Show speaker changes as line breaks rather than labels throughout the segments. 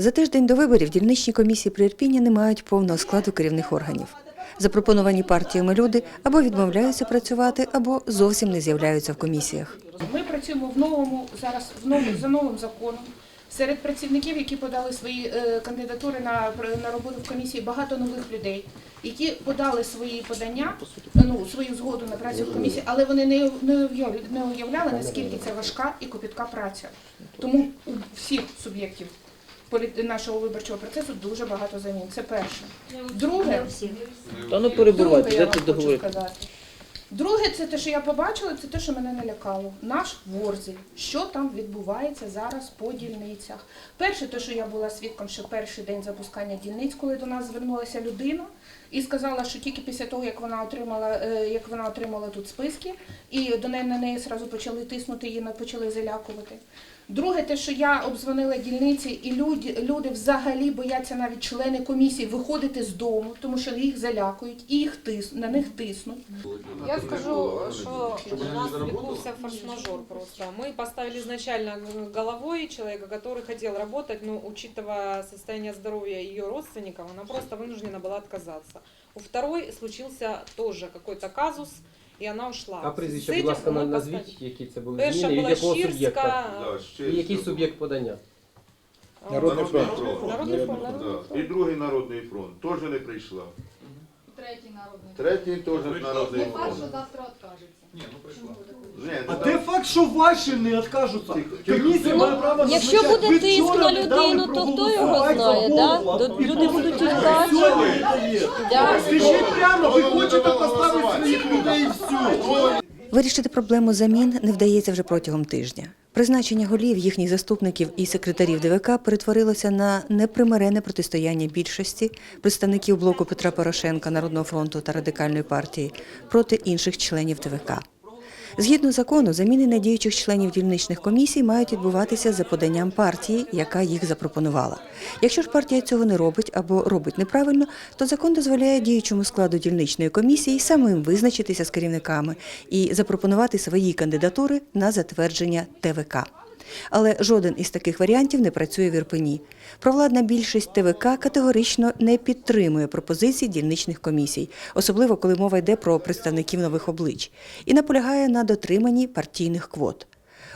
За тиждень до виборів дільничні комісії при Ірпіні не мають повного складу керівних органів. Запропоновані партіями люди або відмовляються працювати, або зовсім не з'являються в комісіях.
Ми працюємо в новому зараз в новому за новим законом. Серед працівників, які подали свої е, кандидатури на, на роботу в комісії, багато нових людей, які подали свої подання, ну свою згоду на працю в комісії, але вони не, не, уявляли, наскільки це важка і копітка праця. Тому у всіх суб'єктів нашого виборчого процесу дуже багато замін. Це перше. Друге,
Та ну перебувайте,
Друге, я
дайте
вам хочу
договорити.
сказати. Друге, це те, що я побачила, це те, що мене налякало. Наш Ворзель. Що там відбувається зараз по дільницях? Перше, те, що я була свідком, що перший день запускання дільниць, коли до нас звернулася людина і сказала, що тільки після того, як вона отримала, е, як вона отримала тут списки, і до неї на неї зразу почали тиснути, її почали залякувати. Друге, те, що я обдзвонила дільниці, і люди, люди взагалі бояться навіть члени комісії виходити з дому, тому що їх залякують і їх тис, на них тиснуть.
Я скажу, что у нас відбувся форс-мажор просто. Мы поставили изначально головой человека, который хотел работать, но учитывая состояние здоровья ее родственников, она просто вынуждена была отказаться. У второй случился тоже какой-то казус, и она ушла.
А
С
прізвище,
этим
будь ласка,
мы
назвіть,
поставили.
які це були
Перша
зміни і від
була
якого суб'єкта.
Шірська.
І який суб'єкт подання?
а,
Народний фронт.
Народний фронт. Народний
Да. І
фронт.
другий народний фронт теж не прийшла.
Третій народний.
Третій теж народний
Не факт, що завтра откажеться.
Ні, ну прийшла.
А
ну,
де факт, що ваші не відкажуться? Комісія має право
Якщо
назначати.
буде
Ви
тиск
вчора
на
не дали
людину, то хто його
проголосувати
знає, да?
Бога.
До-
І
люди будуть тікати. Да.
Скажіть прямо, ви хочете поставити своїх людей і все.
Вирішити проблему замін не вдається вже протягом тижня. Призначення голів, їхніх заступників і секретарів ДВК перетворилося на непримирене протистояння більшості представників блоку Петра Порошенка, Народного фронту та радикальної партії проти інших членів ТВК. Згідно закону, заміни надіючих членів дільничних комісій мають відбуватися за поданням партії, яка їх запропонувала. Якщо ж партія цього не робить або робить неправильно, то закон дозволяє діючому складу дільничної комісії самим визначитися з керівниками і запропонувати свої кандидатури на затвердження ТВК. Але жоден із таких варіантів не працює в Ірпені. Провладна більшість ТВК категорично не підтримує пропозицій дільничних комісій, особливо коли мова йде про представників нових облич, і наполягає на дотриманні партійних квот.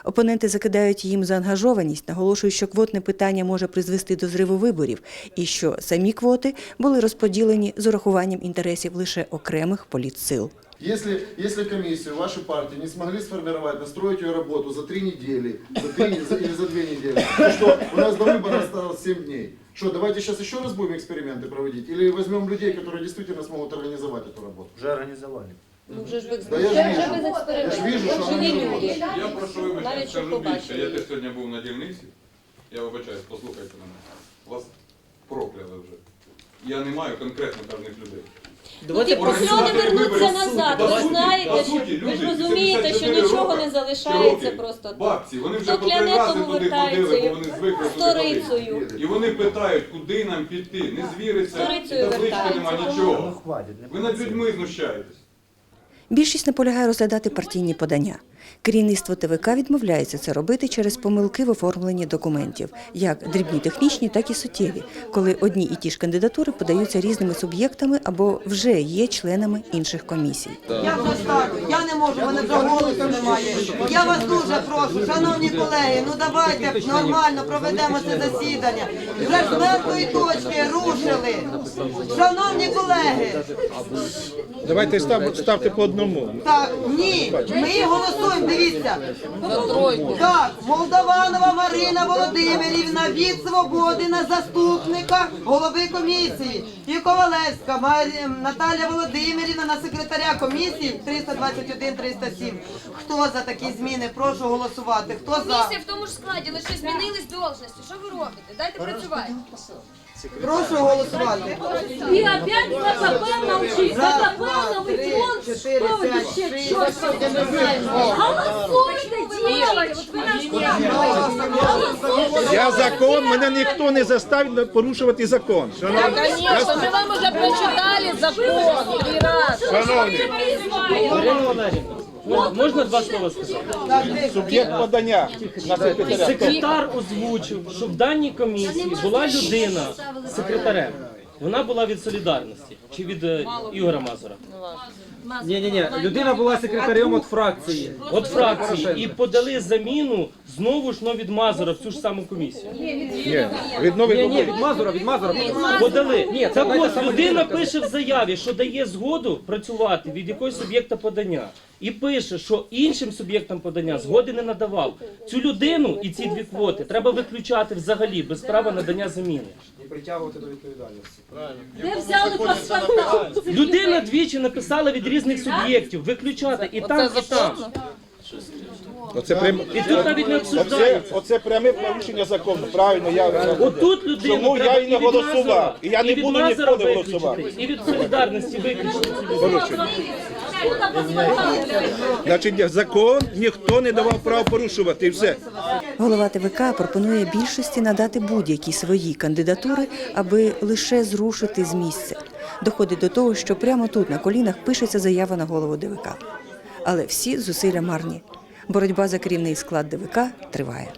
Опоненти закидають їм заангажованість, наголошують, що квотне питання може призвести до зриву виборів, і що самі квоти були розподілені з урахуванням інтересів лише окремих політсил.
Если, если комиссию вашей партии не смогли сформировать, настроить ее работу за три недели, за три за- или за две недели, то что у нас до выбора осталось 7 дней. Что, давайте сейчас еще раз будем эксперименты проводить? Или возьмем людей, которые действительно смогут организовать эту работу?
Вже організували.
Ну, вже ж ви
Да я ж
вже
вижу.
без
Я ж вижу, що
Живі
вони
люди.
Я прошу вибачення,
Навіть
скажу більше. Я теж сьогодні був на дільниці. Я вибачаюсь, послухайте мене. Вас прокляли вже. Я не маю конкретно певних людей.
Давайте
Ті покльони
Організатори
вернуться назад.
По
Ви
суті,
знаєте, що ви ж розумієте, що
74
нічого не залишається просто так.
Бабці, вони вже
Хто
по три
кляне,
рази
тому
туди ходили,
вертається
бо вони звикли туди ходити.
сторицею.
І вони питають, куди нам піти. Не звіриться,
Сторицею
таблички нема
вертаються.
нічого. Ви над людьми знущаєтесь.
Більшість наполягає розглядати партійні подання. Керівництво ТВК відмовляється це робити через помилки в оформленні документів, як дрібні технічні, так і суттєві, коли одні і ті ж кандидатури подаються різними суб'єктами або вже є членами інших комісій.
Я вже ставлю, я не можу, мене вже голосу немає. Я вас дуже прошу, шановні колеги, ну давайте нормально проведемо це засідання. Вже з мертвої точки рушили. Шановні колеги,
Давайте став, ставте по одному.
так, ні, ми голосуємо, дивіться. Так, Молдаванова Марина Володимирівна від свободи на заступника голови комісії. І Ковалевська Марі- Наталя Володимирівна на секретаря комісії 321-307. Хто за такі зміни? Прошу голосувати. Хто за?
Комісія в тому ж складі, лише змінились должності. Що ви робите? Дайте працювати.
Прошу голосувати.
І опять КПП молчить.
Раз,
КПП
два,
новий
три,
фронт.
чотири,
Що ви
п'ять,
ще
шість,
чітко
сім,
не знаєте? Голосуйте, дівчатки.
Я закон, мене ніхто не заставить порушувати закон.
Звісно, ми вам уже прочитали закон три.
Шановні,
Валерійовна,
Можна, два слова сказати?
Суб'єкт подання.
Секретар озвучив, що в даній комісії була людина секретарем. Вона була від солідарності чи від е, Ігоря Мазура?
Ні, ні, ні. Людина була секретарем от фракції.
От фракції і подали заміну знову ж но від Мазура в цю ж саму комісію.
Ні, від нових
Ні, ні, від Мазура, від Мазура.
Подали.
Ні,
так от людина
людина.
пише в заяві, що дає згоду працювати від якогось суб'єкта подання. І пише, що іншим суб'єктам подання згоди не надавав. Цю людину і ці дві квоти треба виключати взагалі без права надання заміни.
І притягувати до відповідальності.
Де взяли паспорта?
Людина двічі написала від різних суб'єктів виключати і там, і там.
Оце, прям...
І тут навіть не
оце,
обсуждається.
оце пряме порушення закону. Правильно, я
Отут людина
Чому я
треба
і не голосував? І я не
від
буду
Мазура
ніколи
виключити,
голосувати.
І від солідарності виключити людину.
Значить, закон ніхто не давав права порушувати і все.
Голова ТВК пропонує більшості надати будь-які свої кандидатури, аби лише зрушити з місця. Доходить до того, що прямо тут на колінах пишеться заява на голову ДВК. Але всі зусилля марні. Боротьба за керівний склад ДВК триває.